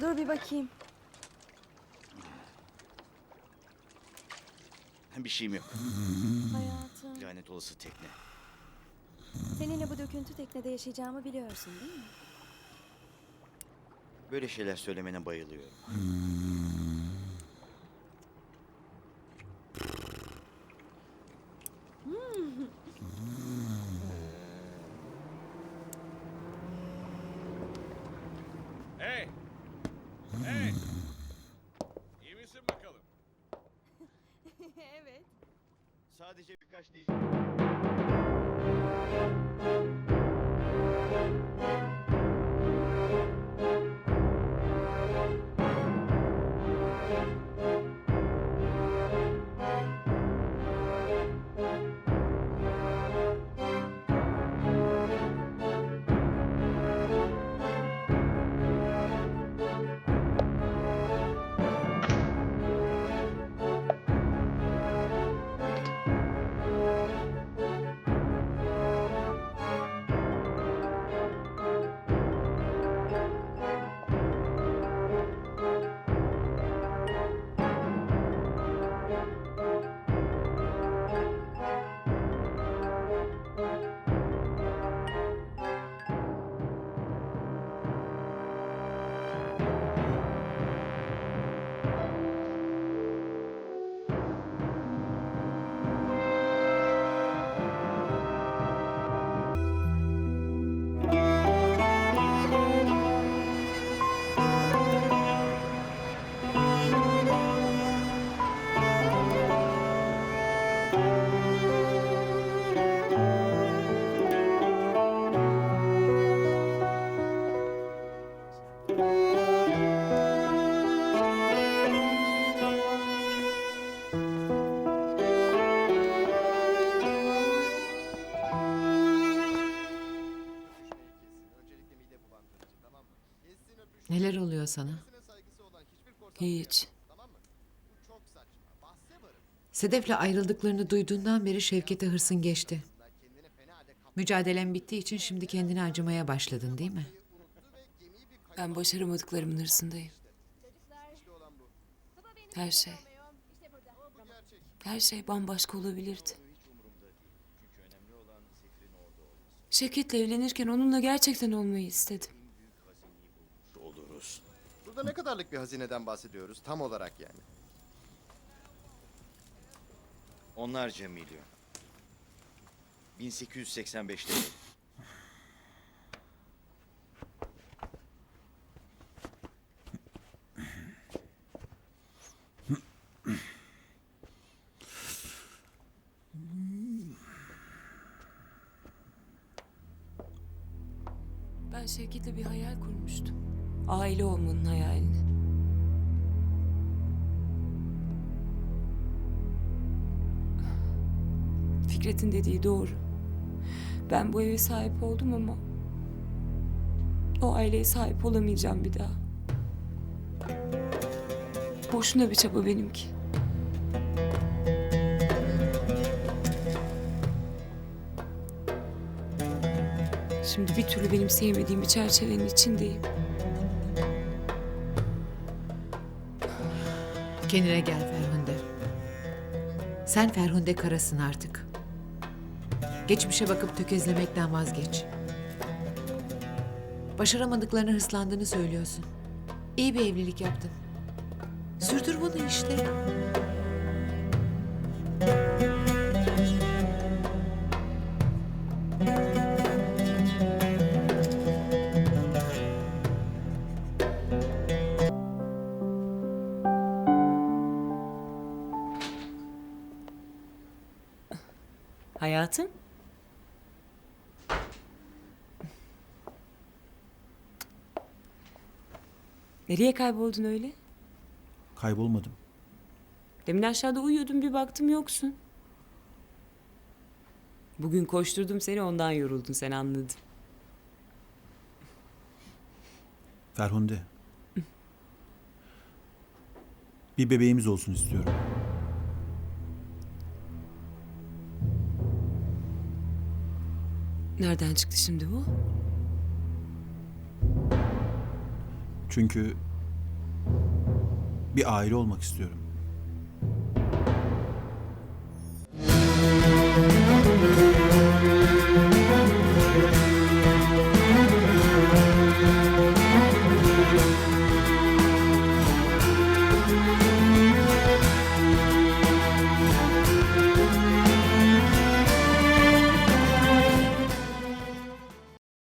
bir bakayım. Bir şeyim yok. Hayatım. Lanet olası tekne. Seninle bu döküntü teknede yaşayacağımı biliyorsun değil mi? Böyle şeyler söylemene bayılıyorum. Hey! Hey! İyi misin bakalım? evet. Sadece birkaç değil. Saçma. Bahse varım. Sedef'le ayrıldıklarını duyduğundan beri Şevket'e hırsın geçti. Mücadelen bittiği için şimdi kendini acımaya başladın değil mi? Ben başaramadıklarımın hırsındayım. Her şey. Her şey bambaşka olabilirdi. Şevket'le evlenirken onunla gerçekten olmayı istedim. Burada ne kadarlık bir hazineden bahsediyoruz tam olarak yani. Onlarca milyon. 1885'te. Ben Şevket'le bir hayal kurmuştum. Aile olmanın hayalini. Fikret'in dediği doğru. Ben bu eve sahip oldum ama o aileye sahip olamayacağım bir daha. Boşuna bir çaba benimki. Şimdi bir türlü benim sevmediğim bir çerçevenin içindeyim. Kendine gel Ferhunde. Sen Ferhunde karasın artık. Geçmişe bakıp tökezlemekten vazgeç. Başaramadıklarına hırslandığını söylüyorsun. İyi bir evlilik yaptın. Sürdür bunu işte. Hayatım? Nereye kayboldun öyle? Kaybolmadım. Demin aşağıda uyuyordum bir baktım yoksun. Bugün koşturdum seni ondan yoruldun sen anladım. Ferhunde. Bir bebeğimiz olsun istiyorum. Nereden çıktı şimdi bu? Çünkü Bir aile olmak istiyorum.